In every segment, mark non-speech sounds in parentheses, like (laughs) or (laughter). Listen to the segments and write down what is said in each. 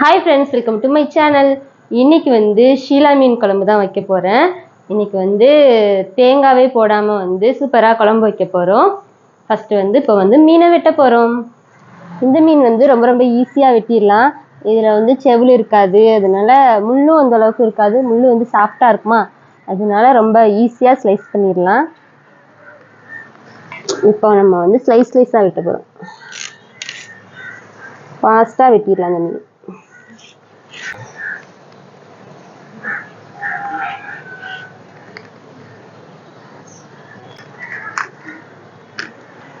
Hi friends welcome to my channel இன்னைக்கு வந்து ஷீலா மீன் குழம்பு தான் வைக்க போகிறேன் இன்னைக்கு வந்து தேங்காவே போடாமல் வந்து சூப்பராக குழம்பு வைக்க போகிறோம் ஃபஸ்ட்டு வந்து இப்போ வந்து மீனை வெட்ட போகிறோம் இந்த மீன் வந்து ரொம்ப ரொம்ப ஈஸியாக வெட்டிடலாம். இதில் வந்து செவில் இருக்காது. அதனால முள்ளும் அந்த அளவுக்கு இருக்காது. முள் வந்து சாஃப்டாக இருக்குமா? அதனால ரொம்ப ஈஸியாக ஸ்லைஸ் பண்ணிடலாம். இப்போ நம்ம வந்து ஸ்லைஸ் ஸ்லைஸாக வெட்ட போகிறோம் ஃபாஸ்ட்டாக வெட்டிடலாம் அந்த மீன்.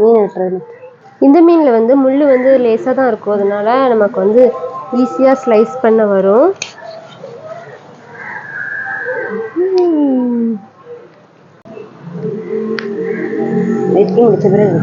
மீன் வெட்டுறது இந்த மீனில் வந்து முள் வந்து லேசாக தான் இருக்கும். அதனால நமக்கு வந்து ஈஸியாக ஸ்லைஸ் பண்ண வரும். வெட்டி முடிச்ச பிறகு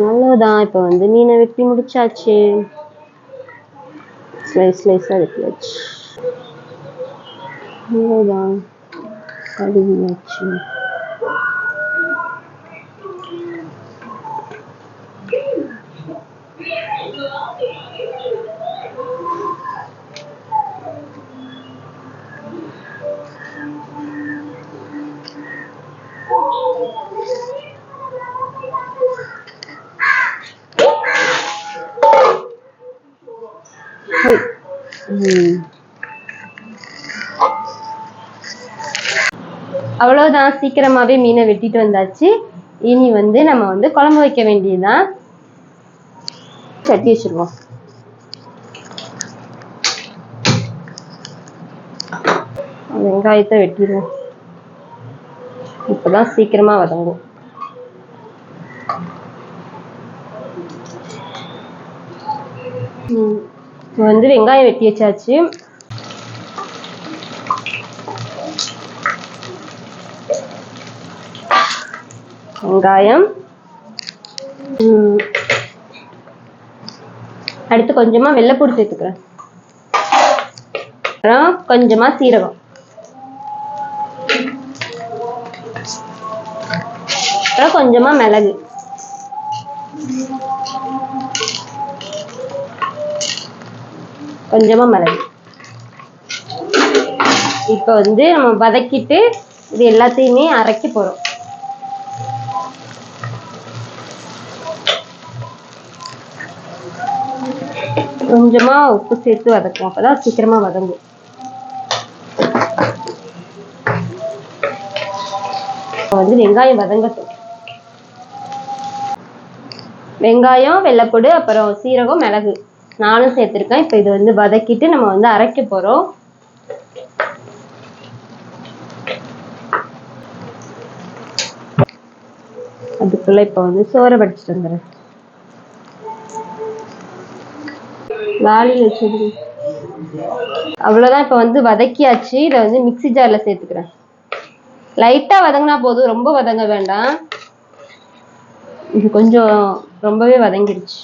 அவ்வளோதான் இப்போ வந்து மீனை வெட்டி முடிச்சாச்சு ஸ்லைஸ் ஸ்லைஸாக வெட்டியாச்சு அவ்வளோதான் கழுவியாச்சு அவ்வளோதான் சீக்கிரமாகவே மீனை வெட்டிட்டு வந்தாச்சு. இனி வந்து நம்ம வந்து குழம்பு வைக்க வேண்டியதுதான். சட்டி வச்சிருவோம். வெங்காயத்தை வெட்டிடுவோம். இப்போதான் சீக்கிரமா வதங்கும். வந்து வெங்காயம் வெட்டி வச்சாச்சு. வெங்காயம். அடுத்து கொஞ்சமா வெள்ளைப்பூடு சேர்த்துக்கிறேன். அப்புறம் கொஞ்சமா சீரகம். அப்புறம் கொஞ்சமா மிளகு. கொஞ்சமா மிளகு. இப்போ வந்து நம்ம வதக்கிட்டு இது எல்லாத்தையுமே அரைக்க போறோம். கொஞ்சமா உப்பு சேர்த்து வதக்கும் அப்பதான் சீக்கிரமா வதங்கும். இப்போ வந்து வெங்காயம் வதங்கட்டும். வெங்காயம் வெள்ளைப்பூடு அப்புறம் சீரகம் மிளகு. நானும் சேர்த்துருக்கேன். இப்போ இது வந்து வதக்கிட்டு நம்ம வந்து அரைக்க போறோம். அதுக்குள்ள இப்போ வந்து சோறை வடிச்சிட்டு வந்துடுறேன். வாளி வச்சது அவ்வளோதான் இப்போ வந்து வதக்கியாச்சு. இதை வந்து மிக்ஸி ஜாரில் சேர்த்துக்கிறேன். லைட்டாக வதங்கினா போதும். ரொம்ப வதங்க வேண்டாம். இது கொஞ்சம் ரொம்பவே வதங்கிடுச்சு.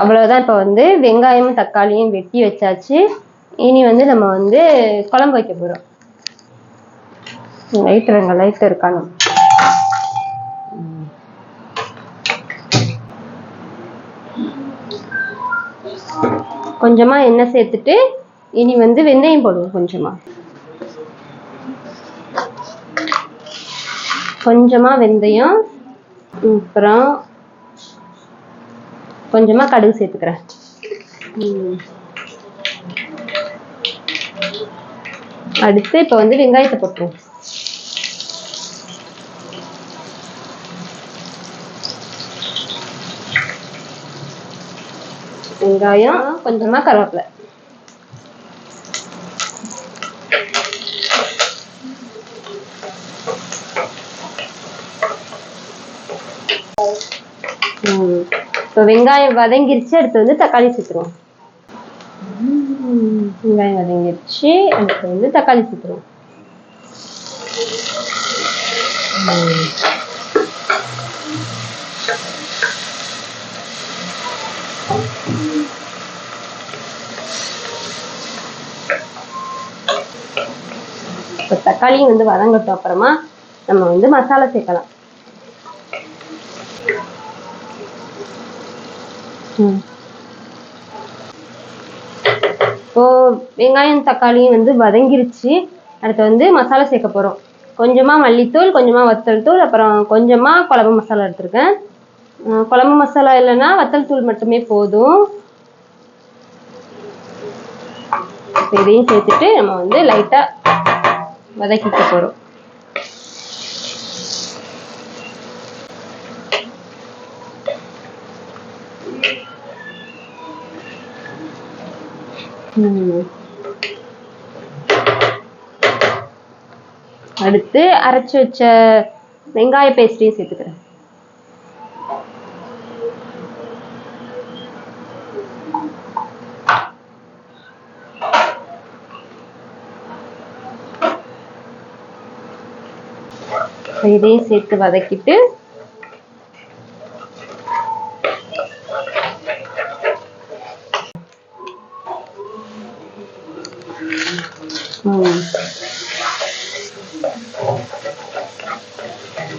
அவ்வளவுதான் இப்போ வந்து வெங்காயமும் தக்காளியும் வெட்டி வச்சாச்சு. இனி வந்து நம்ம வந்து குழம்பு வைக்க போறோம். லைட் இருங்க லைட் இருக்கானு கொஞ்சமா எண்ணெய் சேர்த்துட்டு இனி வந்து வெந்தயம் போடுவோம் கொஞ்சமா. கொஞ்சமா வெந்தயம் அப்புறம் கொஞ்சமா கடுகு சேர்த்துக்கிறேன். அடுத்து இப்போ வந்து வெங்காயத்தை போட்டுருவோம். வெங்காயம் கொஞ்சமா கருவேப்பிலை. இப்போ வெங்காயம் வதங்கிருச்சு அடுத்து வந்து தக்காளி சேர்த்துருவோம். வெங்காயம் வதங்கிடுச்சு அடுத்து வந்து தக்காளி சேர்த்துருவோம் இப்போ தக்காளியும் வந்து வதங்கட்டும். அப்புறமா நம்ம வந்து மசாலா சேர்க்கலாம். ம். இப்போ வெங்காயம் தக்காளியும் வந்து வதங்கிருச்சு. அடுத்து வந்து மசாலா சேர்க்க போகிறோம் கொஞ்சமாக மல்லித்தூள் கொஞ்சமாக வத்தல் தூள் அப்புறம் கொஞ்சமாக குழம்பு மசாலா எடுத்திருக்கேன். குழம்பு மசாலா இல்லைன்னா வத்தல் தூள் மட்டுமே போதும். இதையும் சேர்த்துட்டு நம்ம வந்து லைட்டாக வதக்கிக்க போகிறோம் அடுத்து அரைச்சு வச்ச வெங்காய பேஸ்டையும் சேர்த்துக்கிறேன். இதையும் சேர்த்து வதக்கிட்டு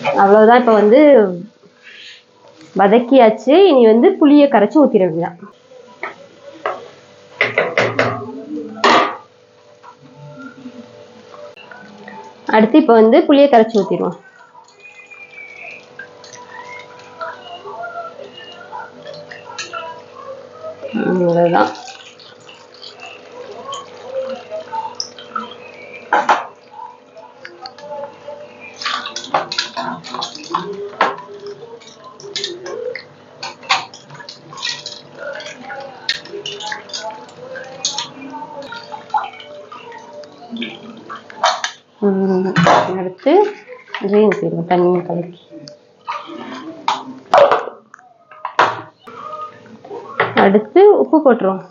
அவ்வளவுதான். இப்ப வந்து வதக்கியாச்சு. இனி வந்து புளியை கரைச்சு ஊத்திட வேண்டியதான் அடுத்து இப்ப வந்து புளியை கரைச்சு ஊத்திடுவோம். அவ்வளவுதான். அடுத்து இதையும் செய்வோம் தண்ணியை கலக்கி. அடுத்து உப்பு போட்டுருவோம்.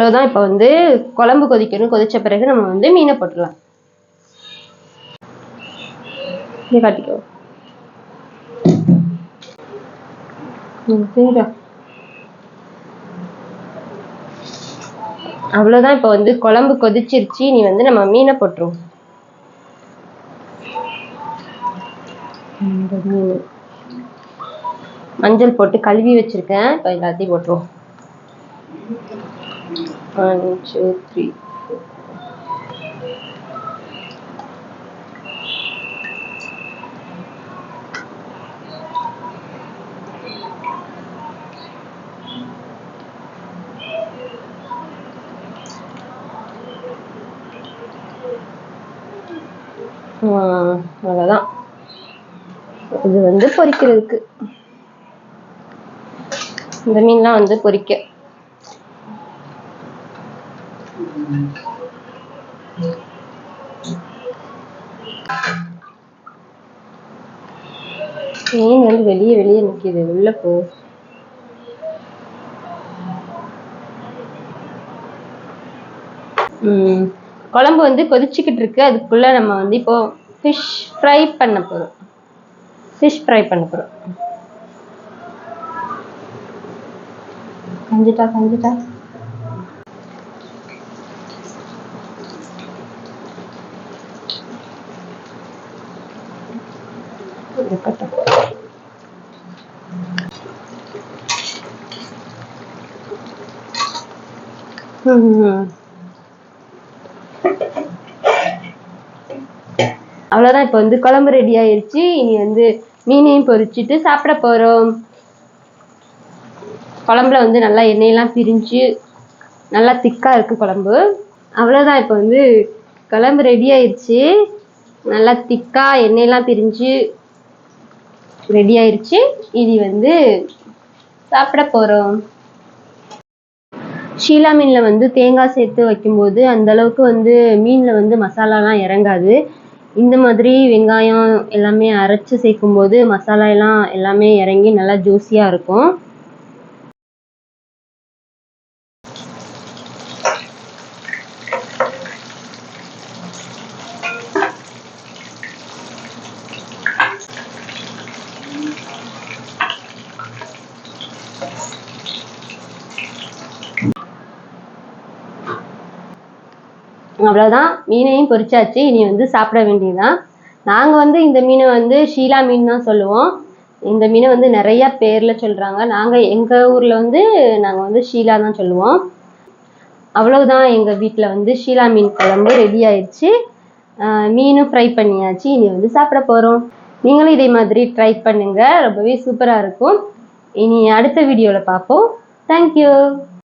அவ்வளவுதான். இப்போ வந்து குழம்பு கொதிக்கணும். கொதிச்ச பிறகு நம்ம வந்து மீனை போட்டுடலாம் இங்கே காட்டிக்கோ. அவ்வளவுதான். இப்போ வந்து குழம்பு கொதிச்சிருச்சு. நீ வந்து நம்ம மீனை போட்டுருவோம். மஞ்சள் போட்டு கழுவி வச்சிருக்கேன். இப்போ எல்லாத்தையும் போட்டுருவோம். ஒன் டூ த்ரீ அவ்வளோதான் இது வந்து பொரிக்கிறதுக்கு இந்த மீன்லாம் வந்து பொரிக்க மீன் வந்து வெளியே வெளியே நிக்குது. உள்ள போ. குழம்பு வந்து கொதிச்சுக்கிட்டு இருக்கு. அதுக்குள்ள நம்ம வந்து இப்போ ஃபிஷ் ஃப்ரை பண்ண போறோம். ஃபிஷ் ஃப்ரை பண்ண போறோம். கஞ்சிட்டா கஞ்சிட்டா. (laughs) அவ்வளோதான் இப்போ வந்து குழம்பு ரெடி ஆயிடுச்சு இனி வந்து மீனையும் பொரிச்சிட்டு சாப்பிட போகிறோம் குழம்புல வந்து நல்லா எண்ணெயெல்லாம் பிரிஞ்சு நல்லா திக்காக இருக்குது குழம்பு. அவ்வளோதான் இப்போ வந்து குழம்பு ரெடி ஆயிடுச்சு நல்லா திக்காக எண்ணெயெல்லாம் பிரிஞ்சு ரெடி ஆயிடுச்சு இனி வந்து சாப்பிட போகிறோம் ஷீலா மீனில் வந்து தேங்காய் சேர்த்து வைக்கும்போது அந்த அளவுக்கு வந்து மீனில் வந்து மசாலாலாம் இறங்காது. இந்த மாதிரி வெங்காயம் எல்லாமே அரைச்சி சேர்க்கும்போது மசாலா எல்லாம் எல்லாமே இறங்கி நல்லா ஜூஸியாக இருக்கும். அவ்வளோதான் மீனையும் பொரிச்சாச்சு. இனி வந்து சாப்பிட வேண்டியதுதான். நாங்கள் வந்து இந்த மீனை வந்து ஷீலா மீன் தான் சொல்லுவோம். இந்த மீனை வந்து நிறைய பேரில் சொல்கிறாங்க நாங்கள் எங்கள் ஊரில் வந்து நாங்கள் வந்து ஷீலா தான் சொல்லுவோம். அவ்வளவுதான் எங்கள் வீட்டில் வந்து ஷீலா மீன் குழம்பு ரெடி ஆயிடுச்சு. மீனும் ஃப்ரை பண்ணியாச்சு. இனி வந்து சாப்பிட போகிறோம் நீங்களும் இதே மாதிரி ட்ரை பண்ணுங்கள் ரொம்பவே சூப்பராக இருக்கும். இனி அடுத்த வீடியோவில் பார்ப்போம். தேங்க்யூ